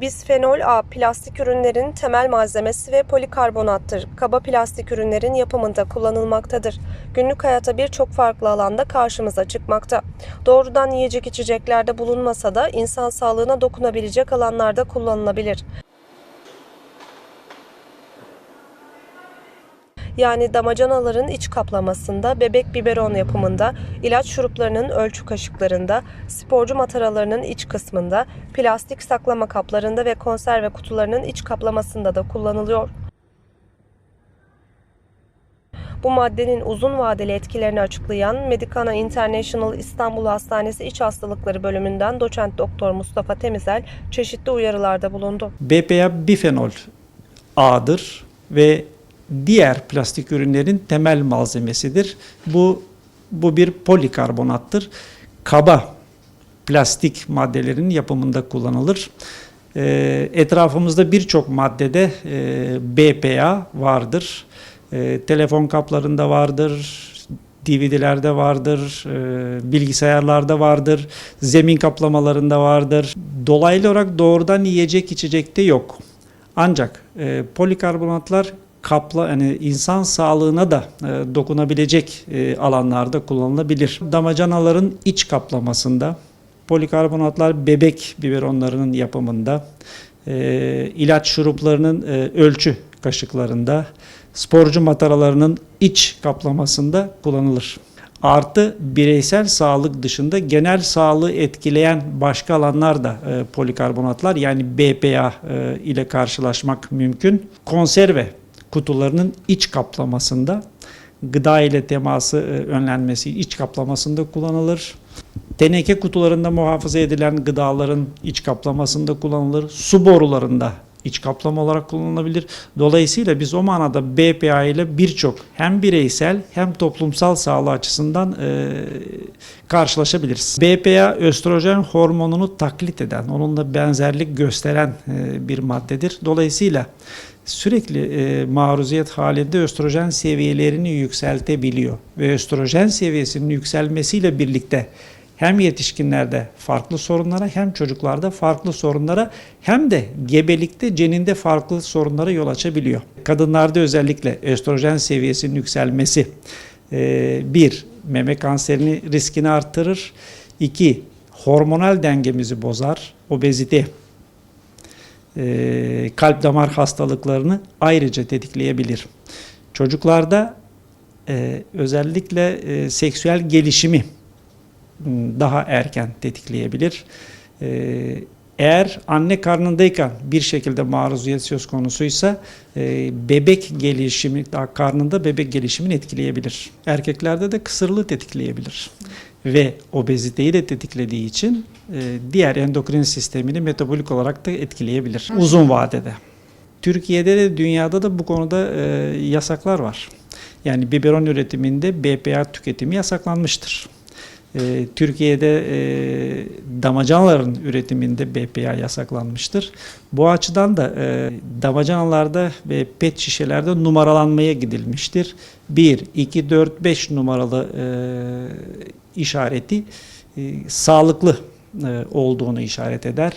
Bisfenol A plastik ürünlerin temel malzemesi ve polikarbonattır. Kaba plastik ürünlerin yapımında kullanılmaktadır. Günlük hayata birçok farklı alanda karşımıza çıkmakta. Doğrudan yiyecek içeceklerde bulunmasa da insan sağlığına dokunabilecek alanlarda kullanılabilir. Yani damacanaların iç kaplamasında, bebek biberon yapımında, ilaç şuruplarının ölçü kaşıklarında, sporcu mataralarının iç kısmında, plastik saklama kaplarında ve konserve kutularının iç kaplamasında da kullanılıyor. Bu maddenin uzun vadeli etkilerini açıklayan Medicana International İstanbul Hastanesi İç Hastalıkları bölümünden doçent doktor Mustafa Temizel çeşitli uyarılarda bulundu. BPA bifenol A'dır ve diğer plastik ürünlerin temel malzemesidir. Bu bu bir polikarbonattır. Kaba plastik maddelerin yapımında kullanılır. Ee, etrafımızda birçok maddede e, BPA vardır. E, telefon kaplarında vardır, DVD'lerde vardır, e, bilgisayarlarda vardır, zemin kaplamalarında vardır. Dolaylı olarak doğrudan yiyecek içecekte yok. Ancak e, polikarbonatlar kapla yani insan sağlığına da e, dokunabilecek e, alanlarda kullanılabilir. Damacanaların iç kaplamasında, polikarbonatlar bebek biberonlarının yapımında, e, ilaç şuruplarının e, ölçü kaşıklarında, sporcu mataralarının iç kaplamasında kullanılır. Artı bireysel sağlık dışında genel sağlığı etkileyen başka alanlar da e, polikarbonatlar yani BPA e, ile karşılaşmak mümkün. Konserve kutularının iç kaplamasında gıda ile teması e, önlenmesi iç kaplamasında kullanılır. Teneke kutularında muhafaza edilen gıdaların iç kaplamasında kullanılır. Su borularında iç kaplama olarak kullanılabilir. Dolayısıyla biz o manada BPA ile birçok hem bireysel hem toplumsal sağlığı açısından e, karşılaşabiliriz. BPA östrojen hormonunu taklit eden, onunla benzerlik gösteren e, bir maddedir. Dolayısıyla sürekli e, maruziyet halinde östrojen seviyelerini yükseltebiliyor ve östrojen seviyesinin yükselmesiyle birlikte hem yetişkinlerde farklı sorunlara hem çocuklarda farklı sorunlara hem de gebelikte ceninde farklı sorunlara yol açabiliyor. Kadınlarda özellikle östrojen seviyesinin yükselmesi e, bir meme kanserini riskini arttırır. iki hormonal dengemizi bozar. Obezite e, kalp damar hastalıklarını ayrıca tetikleyebilir. Çocuklarda e, özellikle seksüel gelişimi daha erken tetikleyebilir. Ee, eğer anne karnındayken bir şekilde maruziyet söz konusuysa e, bebek gelişimi, daha karnında bebek gelişimini etkileyebilir. Erkeklerde de kısırlığı tetikleyebilir. Ve obeziteyi de tetiklediği için e, diğer endokrin sistemini metabolik olarak da etkileyebilir uzun vadede. Türkiye'de de dünyada da bu konuda e, yasaklar var. Yani biberon üretiminde BPA tüketimi yasaklanmıştır. Ee, Türkiye'de e, damacanaların üretiminde BPA yasaklanmıştır. Bu açıdan da e, damacanalarda ve pet şişelerde numaralanmaya gidilmiştir. 1, 2, 4, 5 numaralı e, işareti e, sağlıklı e, olduğunu işaret eder.